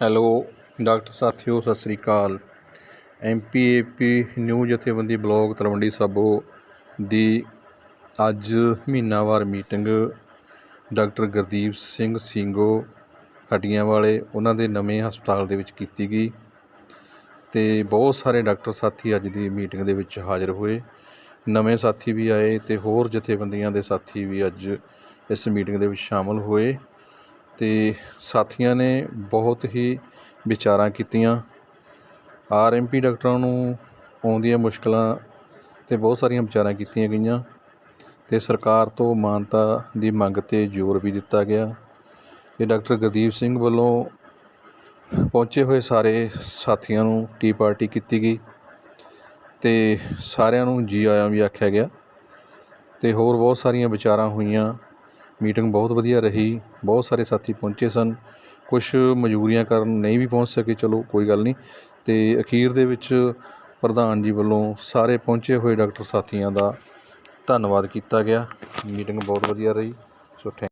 Hello, doctor ਸਾਥੀਓ, ਸਤਿ ਸ੍ਰੀ ਅਕਾਲ। ਐਮਪੀਏਪੀ ਨਿਊ ਜਥੇਬੰਦੀ ਬਲਾਕ ਤਲਵੰਡੀ ਸਾਬੋ ਦੀ ਅੱਜ ਮਹੀਨਾਵਾਰ ਮੀਟਿੰਗ ਡਾਕਟਰ ਗੁਰਦੀਪ ਸਿੰਘ ਸਿੰਘੋ ਹੱਡੀਆਂ ਵਾਲੇ, ਉਹਨਾਂ ਦੇ ਨਵੇਂ ਹਸਪਤਾਲ ਦੇ ਵਿੱਚ ਕੀਤੀ ਗਈ ਤੇ ਬਹੁਤ ਸਾਰੇ ਡਾਕਟਰ ਸਾਥੀ ਅੱਜ ਦੀ ਮੀਟਿੰਗ ਦੇ ਵਿੱਚ ਹਾਜ਼ਰ ਹੋਏ। ਨਵੇਂ ਸਾਥੀ ਵੀ ਆਏ ਤੇ ਹੋਰ ਜਥੇਬੰਦੀਆਂ ਦੇ ਸਾਥੀ ਵੀ ਅੱਜ ਇਸ ਮੀਟਿੰਗ ਦੇ ਵਿੱਚ ਸ਼ਾਮਲ ਹੋਏ। ਅਤੇ ਸਾਥੀਆਂ ਨੇ ਬਹੁਤ ਹੀ ਵਿਚਾਰਾਂ ਕੀਤੀਆਂ। ਆਰ ਐੱਮ ਪੀ ਡਾਕਟਰਾਂ ਨੂੰ ਆਉਂਦੀਆਂ ਮੁਸ਼ਕਿਲਾਂ ਤੇ ਬਹੁਤ ਸਾਰੀਆਂ ਵਿਚਾਰਾਂ ਕੀਤੀਆਂ ਗਈਆਂ ਅਤੇ ਸਰਕਾਰ ਤੋਂ ਮਾਨਤਾ ਦੀ ਮੰਗ ਤੇ ਜ਼ੋਰ ਵੀ ਦਿੱਤਾ ਗਿਆ। ਅਤੇ ਡਾਕਟਰ ਗੁਰਦੀਪ ਸਿੰਘ ਵੱਲੋਂ ਪਹੁੰਚੇ ਹੋਏ ਸਾਰੇ ਸਾਥੀਆਂ ਨੂੰ ਟੀ ਪਾਰਟੀ ਕੀਤੀ ਗਈ ਅਤੇ ਸਾਰਿਆਂ ਨੂੰ ਜੀ ਆਇਆਂ ਵੀ ਆਖਿਆ ਗਿਆ ਅਤੇ ਹੋਰ ਬਹੁਤ ਸਾਰੀਆਂ ਵਿਚਾਰਾਂ ਹੋਈਆਂ। ਮੀਟਿੰਗ ਬਹੁਤ ਵਧੀਆ ਰਹੀ, ਬਹੁਤ ਸਾਰੇ ਸਾਥੀ ਪਹੁੰਚੇ ਸਨ ਕੁਝ ਮਜਬੂਰੀਆਂ ਕਾਰਨ ਨਹੀਂ ਵੀ ਪਹੁੰਚ ਸਕੇ, ਚਲੋ ਕੋਈ ਗੱਲ ਨਹੀਂ। ਤੇ ਅਖੀਰ ਦੇ ਵਿੱਚ ਪ੍ਰਧਾਨ ਜੀ ਵੱਲੋਂ ਸਾਰੇ ਪਹੁੰਚੇ ਹੋਏ ਡਾਕਟਰ ਸਾਥੀਆਂ ਦਾ ਧੰਨਵਾਦ ਕੀਤਾ ਗਿਆ। ਮੀਟਿੰਗ ਬਹੁਤ ਵਧੀਆ ਰਹੀ, ਸੋ ਥੈਂਕ